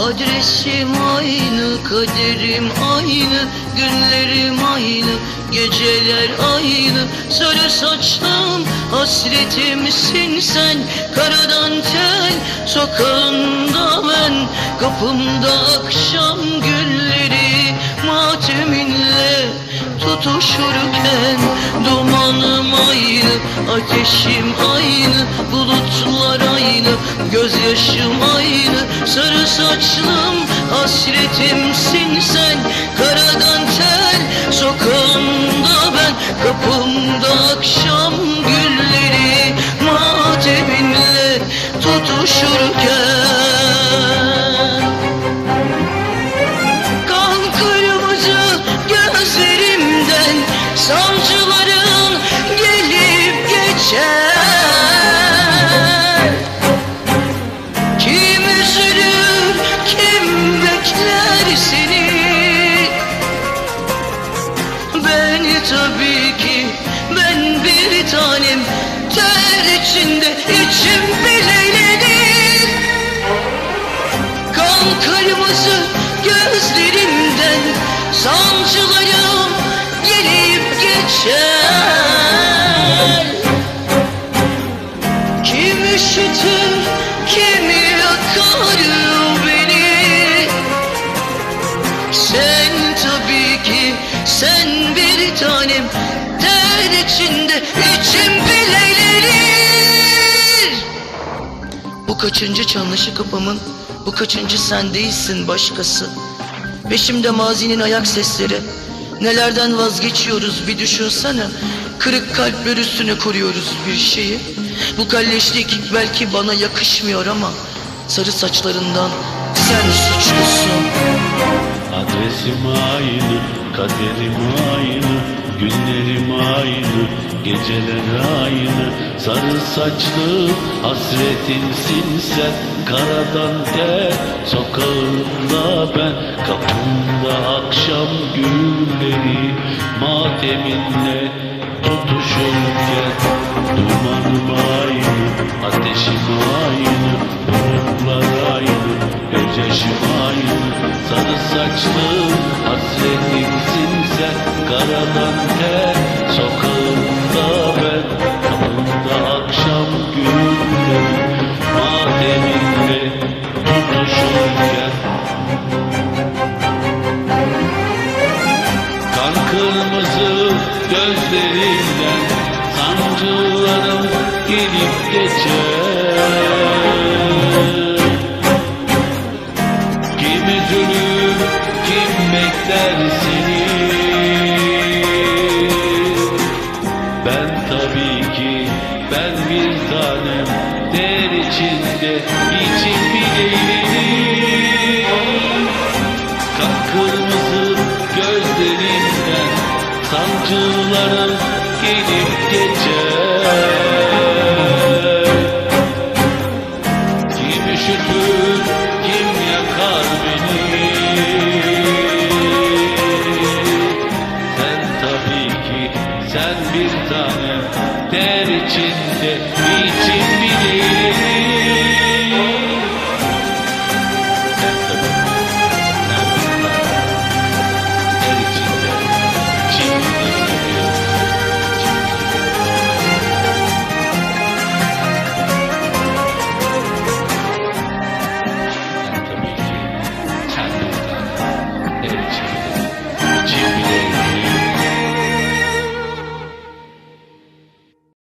Adresim aynı, kaderim aynı Günlerim aynı, geceler aynı. Sarı saçlım, hasretimsin sen Karadan tel, sokağında ben Kapımda akşam gülleri Mateminle tutuşurken Dumanım aynı, ateşim aynı Bulutlar aynı, gözyaşım aynı. Sarı saçlım, hasretimsin sen. Karadan tel, sokağımda ben. Kapımda akşam gülleri Mateminle tutuşurken Ben tabii ki, ben bir tanem Ter içinde içim bileylenir Kan kırmızı gözlerimden Sancılarım gelip geçer kaçıncı çanlışı kapımın? Bu kaçıncı sen değilsin başkası? Peşimde mazinin ayak sesleri. Nelerden vazgeçiyoruz bir düşünsene. Kırık kalpler üstüne koruyoruz bir şeyi. Bu kalleşlik belki bana yakışmıyor ama Sarı saçlarından sen suçlusun. Adresim aynı, kaderim aynı, günlerim aynı, geceler aynı. Sarı saçlı hasretimsin sen, karadan tel, sokağında ben, kapımda akşam gülleri, mateminle tutuşurken. Dumanım aynı, ateşim aynı, bulutlar aynı, gözyaşım aynı. Sarı saçlı hasretimsin sen, karadan kırmızı gözlerinden sancılarım gelip geçer. Kim üzülür, kim bekler seni? Ben tabii ki, ben bir tanem der içinde, için bileyim. Kan kırmızı sancılarım gelip geçer. Kim üşütür, kim yakar beni? Sen tabii ki, sen bir tanem der içinde, için bileyim.